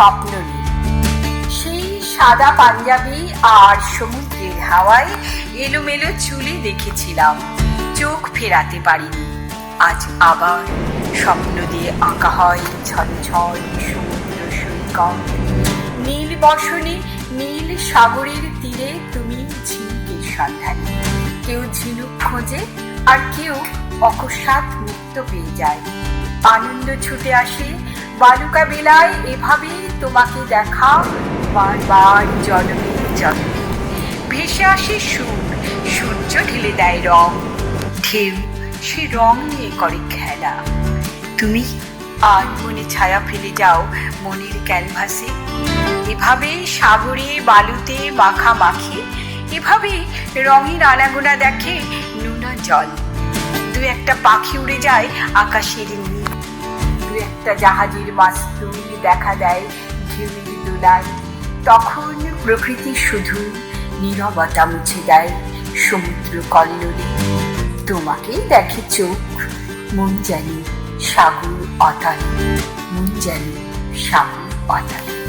স্বপ্ন নেই সেই সাদা পাঞ্জাবি আর সমুদ্রের হাওয়ায় এলোমেলো চুলে দেখেছিলাম। চোখ ফেরাতে পারিনি। আজ আবার স্বপ্ন দিয়ে আঁকা হয় ঝলঝল সমুদ্র সৈকত। নীল বসনে, নীল সাগরের তীরে তুমি ঝিনুকের সন্ধানে। কেউ ঝিনুক খোঁজে আর কেউ অকস্মাৎ মুক্ত পেয়ে যায়। আনন্দ ছুটে আসে বালুকা বেলায় এভাবে তোমাকে দেখা বারবার জন্মে জন্মে। ভেসে আসে সুর, সূর্য ঢেলে দেয় রং। ঢেউ, সে রং নিয়ে করে খেলা। তুমি আর মনে ছায়া ফেলে যাও মনের ক্যানভাসে। এভাবে সাগরে, বালুতে মাখামাখি এভাবে রঙের আনাগোনা দেখে নোনা জল। দু একটা পাখি উড়ে যায় আকাশের দু একটা জাহাজের মাস্তুল দেখা দেয় ঢেউয়ের দোলায় তখন প্রকৃতি শুধু নীরবতা মুছে দেয় সমুদ্র কল্লোলে তোমাকে দেখে চোখ, মন জানি সাগর অতাল, মন জানি সাগর অতাল।